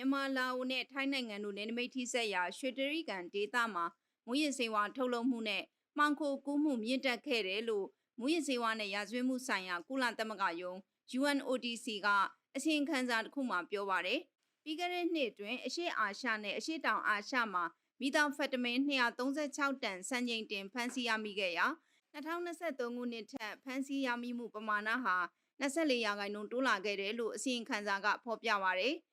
မြန်မာလာအိုနဲ့ထိုင်းနိုင်ငံတို့နယ်နိမိတ်ထိစက်ရာရွှေတရီကန်ဒေသမှာမူရစ်စေဝါထုတ်လုပ်မှုနဲ့မှောင်ခိုကူးမှုမြင့်တက်ခဲ့တယ်လို့မူရစ်စေဝါနဲ့ရာဇဝတ်မှုဆိုင်ရာကုလသမဂ္ဂယုံ UNODC ကအစီရင်ခံစာတစ်ခုမှပြောပါတယ်။ပြီးခဲ့တဲ့နှစ်အတွင်းအရှေ့အာရှနဲ့အရှေ့တောင်အာရှမှာမီသောဖက်တမင်236တန်စံချိန်တင်ဖမ်းဆီးရမိခဲ့ရာ2023ခုနှစ်ထက်ဖမ်းဆီးရမိမှုပမာဏဟာ24ရာခိုင်နှုန်းတိုးလာခဲ့တယ်လို့အစီရင်ခံစာကဖော်ပြပါတယ်။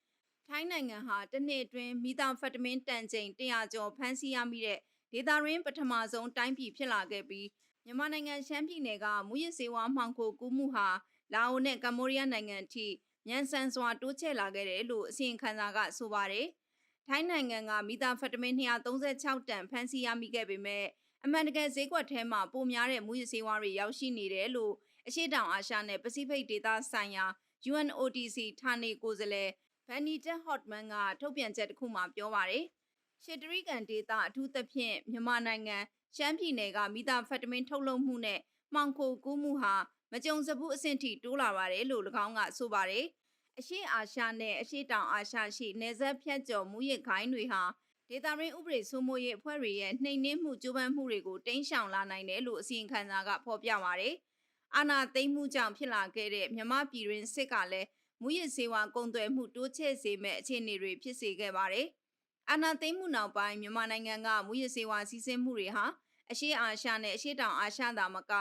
ထိုင်းနိုင်ငံဟာတစ်နှစ်အတွင်းမီသောဖက်တမင်တန်ချိန်100ကျော်ဖမ်းဆီးရမိတဲ့ဒေသရင်းပထမဆုံးတိုင်းပြည်ဖြစ်လာခဲ့ပြီးမြန်မာနိုင်ငံရှမ်းပြည်နယ်ကမူရစ်စေဝါမှောင်ခိုကူးမှုဟာလာအိုနဲ့ကမ္ဘောဒီးယားနိုင်ငံအထိမြန်ဆန်စွာတိုးချဲ့လာခဲ့တယ်လို့အစီရင်ခံစာကဆိုပါတယ်။ထိုင်းနိုင်ငံကမီတာဖက်တမင်236တန်ဖမ်းဆီးရမိခဲ့ပေမဲ့အမှန်တကယ်ဈေးကွက်ထဲမှာပိုများတဲ့မူရစ်ဆေးဝါးတွေရောက်ရှိနေတယ်လို့အရှေ့တောင်အာရှနဲ့ပစိဖိတ်ဒေသဆိုင်ရာ UNODC ဌာနေကိုယ်စားလှယ် ဗန်နီတက်ဟော့တ်မန်ကထုတ်ပြန်ချက်တစ်ခုမှပြောပါတယ်။ရှေတရီကန်ဒေသအထူးသဖြင့်မြန်မာနိုင်ငံရှမ်းပြည်နယ်ကမီတာဖက်တမင်ထုတ်လုပ်မှုနဲ့မှောင်ခိုကူးမှုဟာမကြုံစဘူးအဆင့်ထိတိုးလာပါတယ်လို့၎င်းကဆိုပါတယ်။အရှေ့အာရှနဲ့အရှေ့တောင်အာရှရှိနေဆက်ဖြတ်ကျော်မှုရခိုင်းတွေဟာဒေတာရင်းဥပဒေစိုးမိုးရေးအဖွဲ့တွေရဲ့နှိမ်နင်းမှုကြိုးပမ်းမှုတွေကိုတင်းရှောင်လာနိုင်တယ်လို့အစီရင်ခံစာကဖော်ပြပါတယ်။အာဏာသိမ်းမှုကြောင့်ဖြစ်လာခဲ့တဲ့မြမပြည်တွင်စစ်ကလည်း မူရစ်စေဝါကုန်သွယ်မှုတိုးချဲ့စေမဲ့အခြေအနေတွေဖြစ်စေခဲ့ပါတယ်။အာဏာသိမ်းမှုနောက်ပိုင်းမြန်မာနိုင်ငံကမူရစ်စေဝါစီးဆင်းမှုတွေဟာအရှေ့အာရှနဲ့အရှေ့တောင်အာရှသာမက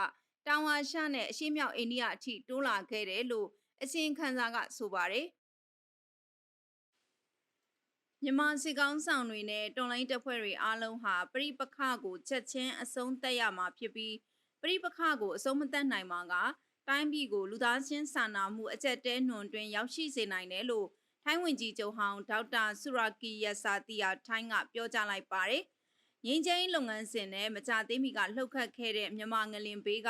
တောင်အာရှနဲ့အရှေ့မြောက်အိန္ဒိယအထိတိုးလာခဲ့တယ်လို့အစီရင်ခံစာကဆိုပါတယ်မြန်မာစစ်ကောင်းဆောင်တွေနဲ့တွန်လိုင်းတပ်ဖွဲ့တွေအားလုံးဟာပြိပခကိုချက်ချင်းအဆုံးသတ်ရမှာဖြစ်ပြီးပြိပခကိုအဆုံးမသတ်နိုင်မှာက တိုင်းပြည်ကိုလူသားချင်းစာနာမှုအကျက်တဲနှွန်တွင် ရောက်ရှိစေနိုင်တယ်လို့ထိုင်းဝင်ကြီးချုပ်ဟောင်းဒေါက်တာဆူရာကီယဆာတီယာထိုင်းကပြောကြားလိုက်ပါတယ်။ငင်းချင်းလုပ်ငန်းစဉ်နဲ့မကြသေးမီကလှုပ်ခတ်ခဲ့တဲ့မြန်မာငလင်ဘေးက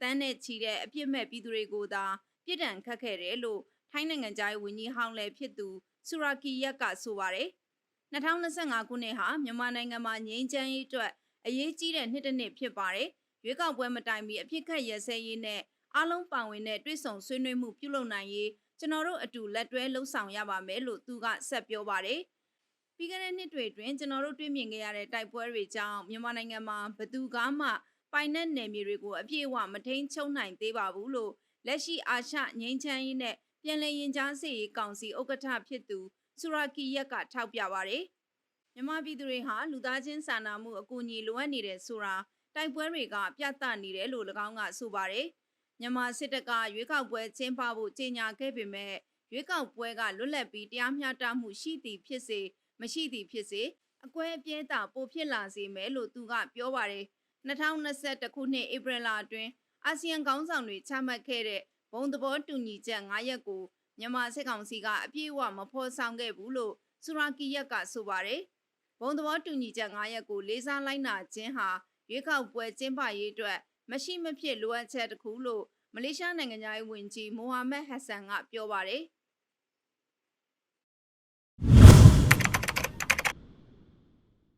တန်းနဲ့ချီတဲ့အပြစ်မဲ့ပြည်သူတွေကိုသာပြစ်ဒဏ်ခတ်ခဲ့တယ်လို့ထိုင်းနိုင်ငံသားဝန်ကြီးဟောင်းလည်းဖြစ်သူဆူရာကီယက်ကဆိုပါတယ်။2025ခုနှစ်ဟာမြန်မာနိုင်ငံမှာငြိမ်းချမ်းရေးအတွက်အရေးကြီးတဲ့နှစ်တစ်နှစ်ဖြစ်ပါတယ်။ရွေးကောက်ပွဲမတိုင်မီအဖြစ်ခတ်ရစဲရေးနဲ့ အားလုံးပါဝင်တဲ့တွဲဆောင်ဆွေးနွေးမှုပြုလုပ်နိုင်ရေးကျွန်တော်တို့အတူလက်တွဲလှုပ်ဆောင်ရပါမယ်လို့သူကဆက်ပြောပါတယ်။ပြီးခဲ့တဲ့နှစ်တွေတွင်ကျွန်တော်တို့တွေ့မြင်ခဲ့ရတဲ့တိုက်ပွဲတွေကြောင့်မြန်မာနိုင်ငံမှာဘသူကမှပိုင်နက်နယ်မြေတွေကိုအပြည့်အဝမထိန်ချုံနိုင်သေးပါဘူးလို့လက်ရှိအာရှငြိမ်းချမ်းရေးနဲ့ပြည်내ရင်ကြားစေရေးကောင်စီဥက္ကဋ္ဌဖြစ်သူဆူရာကီယက်ကထောက်ပြပါတယ်။မြန်မာပြည်သူတွေဟာလူသားချင်းစာနာမှုအကူအညီလိုအပ်နေတဲ့ဆိုတာတိုက်ပွဲတွေကပြသနေတယ်လို့၎င်းကဆိုပါတယ်။ မြန်မာစစ်တပ်ကရွေးကောက်ပွဲကျင်းပဖို့ကြေညာခဲ့ပေမဲ့ရွေးကောက်ပွဲကလွတ်လပ်ပြီးတရားမျှတမှုရှိသည်ဖြစ်စေမရှိသည်ဖြစ်စေအကွဲအပြဲတာပိုဖြစ်လာစေမယ်လို့သူကပြောပါတယ်။2021ခုနှစ်ဧပြီလအတွင်းအာဆီယံခေါင်းဆောင်တွေချမှတ်ခဲ့တဲ့ဘုံသဘောတူညီချက်9ရက်ကိုမြန်မာစစ်ကောင်စီကအပြည့်အဝမဖော်ဆောင်ခဲ့ဘူးလို့စူရာကီယက်ကဆိုပါတယ်။ဘုံသဘောတူညီချက်9ရက်ကိုလေးစားလိုက်နာခြင်းဟာရွေးကောက်ပွဲကျင်းပရေးအတွက် မရှိမဖြစ်လိုအပ်ချက်တစ်ခုလို့မလေးရှားနိုင်ငံသားဝန်ကြီးမိုဟာမက်ဟက်ဆန်ကပြောပါတယ်။